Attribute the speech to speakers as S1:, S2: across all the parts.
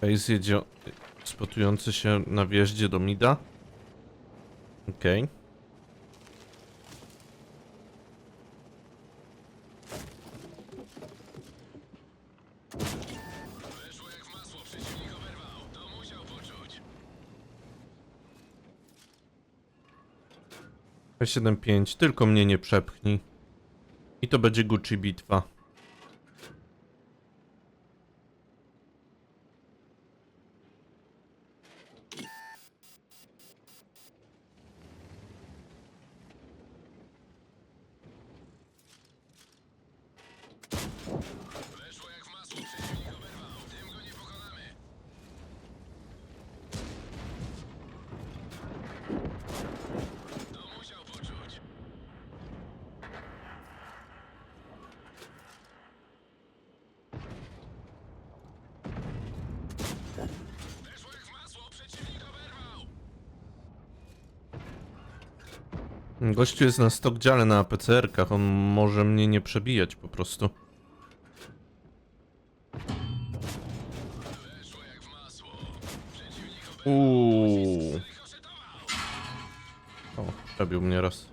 S1: Face jedzie spotujący się na wjeździe do Mida. Okej. P75, tylko mnie nie przepchnij. I to będzie Gucci bitwa. Gościu jest na stokdziale na APCR-kach, on może mnie nie przebijać po prostu. Uuu. O, przebił mnie raz.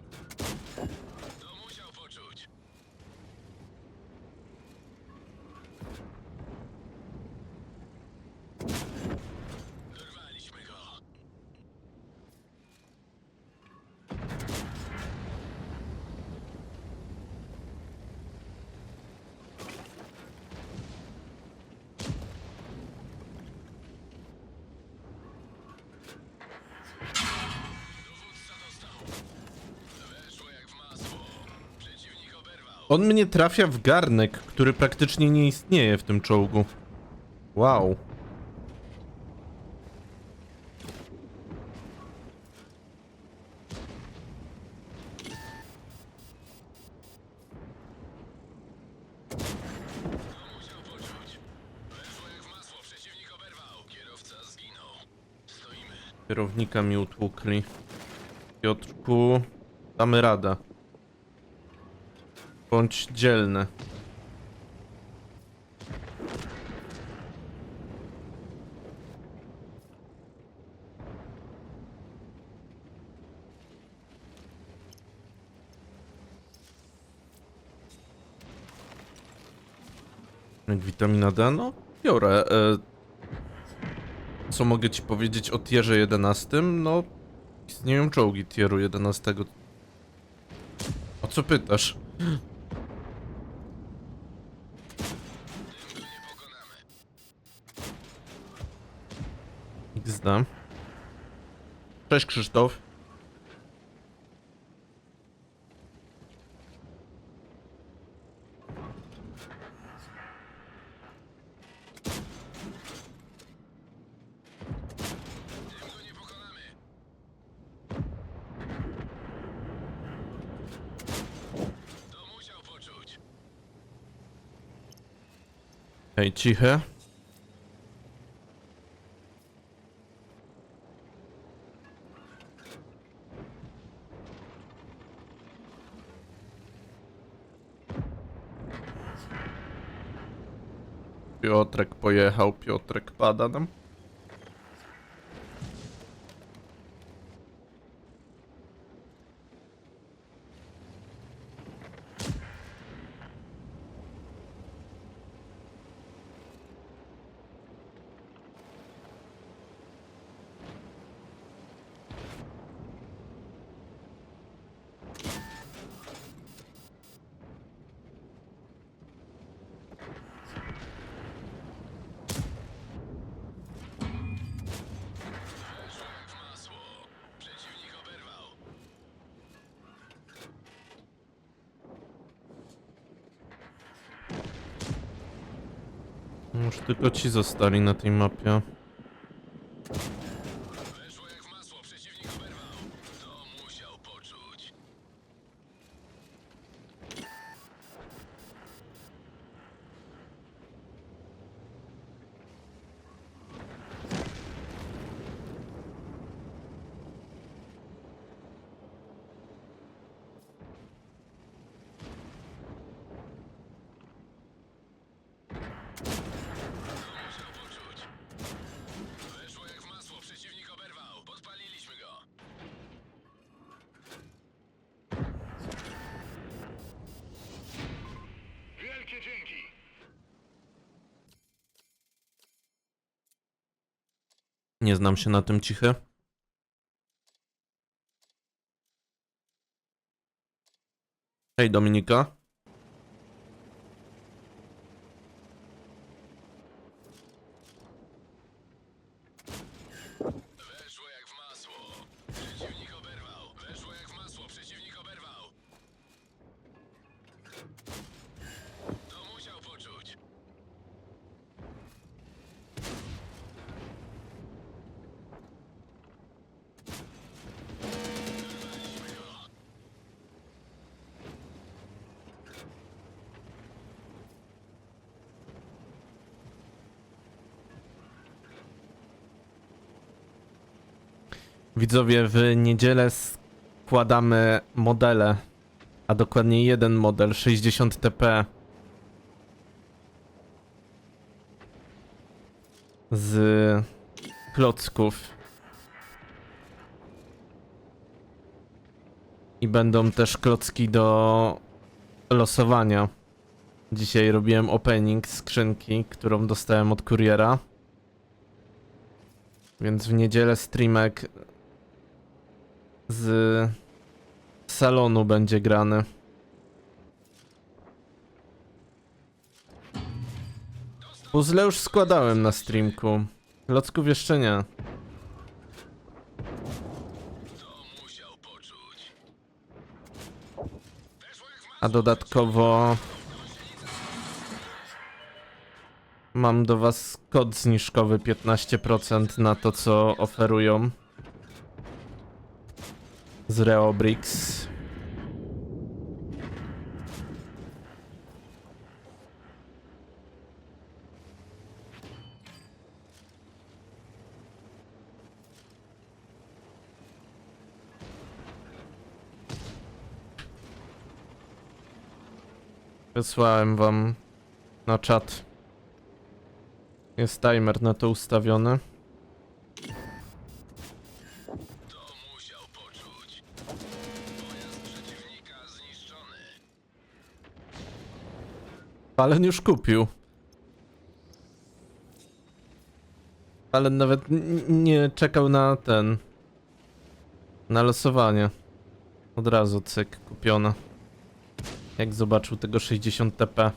S1: On mnie trafia w garnek, który praktycznie nie istnieje w tym czołgu. Wow. Kierownika mi utłukli. Piotrku, damy radę. Bądź dzielny. Witamina D? No, biorę. E, co mogę ci powiedzieć o tierze 11? No, istnieją czołgi tieru 11. O co pytasz? XD. Cześć Krzysztof. Hej, ciche. Piotrek pojechał, Piotrek pada nam. Już tylko ci zostali na tej mapie. Nie znam się na tym cichy. Hej Dominika. Widzowie, w niedzielę składamy modele, a dokładnie jeden model 60 TP z klocków. I będą też klocki do losowania. Dzisiaj robiłem opening skrzynki, którą dostałem od kuriera. Więc w niedzielę streamek z salonu będzie grany. Puzzle już składałem na streamku. Locków jeszcze nie. A dodatkowo mam do was kod zniżkowy 15% na to co oferują z Reobrix. Wysłałem wam na czat. Jest timer na to ustawiony. Palen już kupił. Palen nawet nie czekał na ten. Na losowanie. Od razu cyk, kupione. Jak zobaczył tego 60 TP.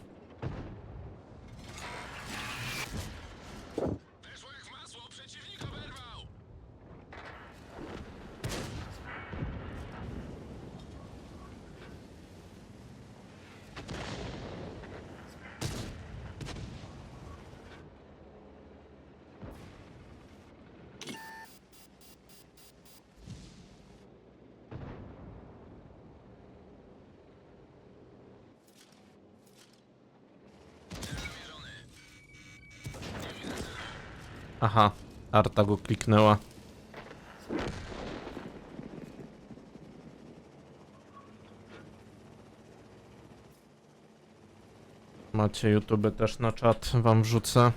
S1: Aha, Arta go kliknęła. Macie YouTube też na czat, wam wrzucę.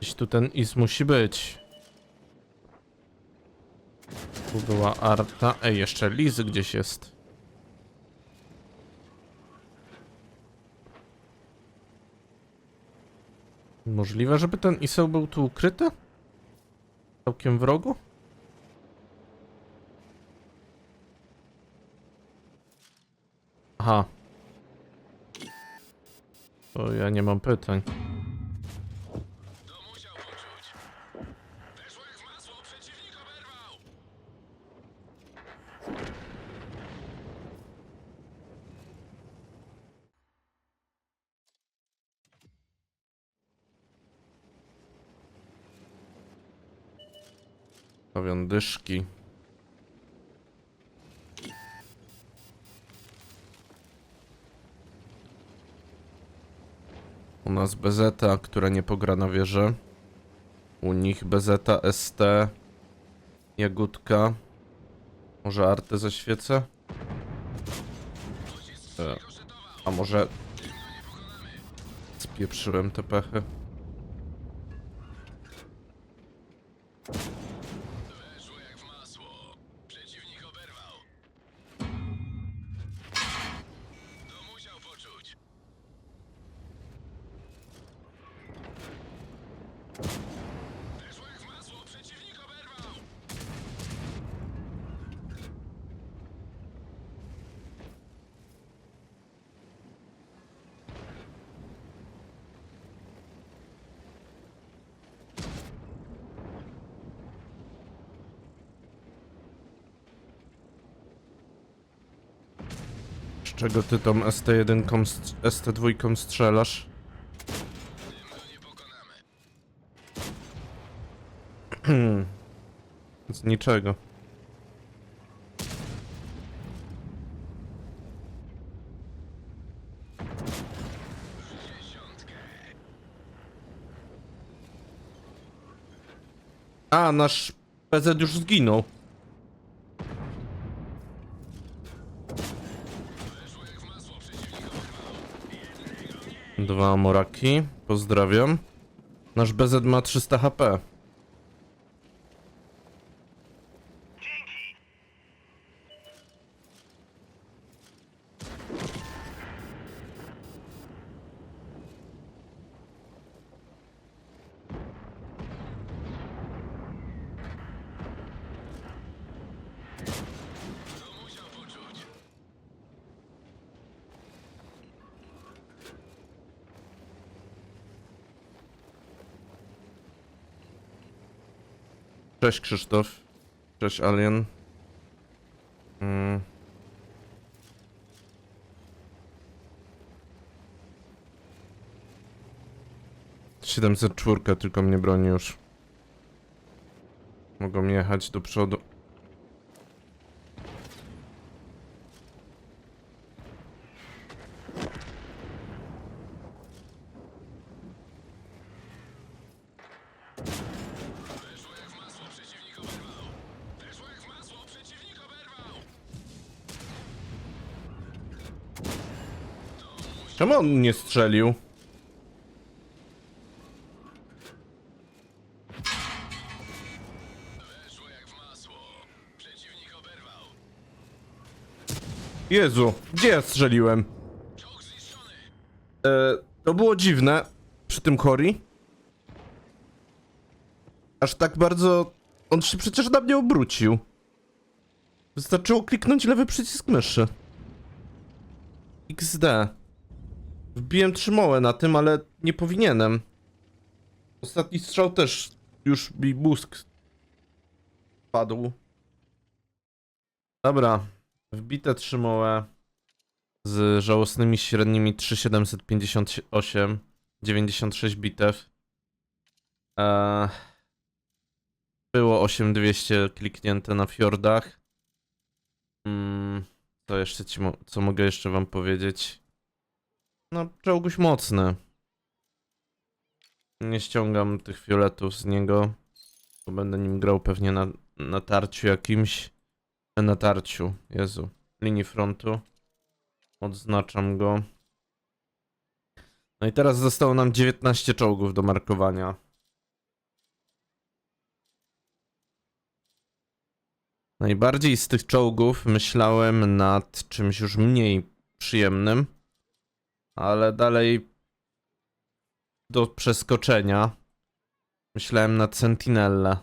S1: Gdzieś tu ten is musi być. Tu była Arta. Ej, jeszcze Liz gdzieś jest. Możliwe, żeby ten Iseł był tu ukryty? Całkiem w rogu? Aha. To ja nie mam pytań. Stawiam dyszki. U nas Bezeta, która nie pogra na wieży. U nich Bezeta, ST, Jagódka. Może Artę zaświecę? E, a może... Spieprzyłem te pechy. Czego ty tą ST1, st- ST2 strzelasz? Z niczego. A, nasz PZ już zginął. Dwa moraki, pozdrawiam. Nasz BZ ma 300 HP. Cześć Krzysztof. Cześć Alien. Mm. Siedemset czwórka tylko mnie broni już. Mogą jechać do przodu. Czemu on nie strzelił? Jezu, gdzie ja strzeliłem? E, to było dziwne przy tym Cory. Aż tak bardzo. On się przecież na mnie obrócił. Wystarczyło kliknąć lewy przycisk myszy. XD. Wbiłem trzymołę na tym, ale nie powinienem. Ostatni strzał też już mi mózg padł. Dobra. Wbite trzymołę z żałosnymi średnimi 3758, 96 bitew. Eee, było 8200 kliknięte na fiordach. Mm, co jeszcze ci mo- co mogę jeszcze wam powiedzieć? No, czołguś mocny. Nie ściągam tych fioletów z niego, bo będę nim grał pewnie na, na tarciu jakimś. Na tarciu, Jezu, linii frontu. Odznaczam go. No i teraz zostało nam 19 czołgów do markowania. Najbardziej z tych czołgów myślałem nad czymś już mniej przyjemnym, ale dalej do przeskoczenia myślałem nad Sentinelle.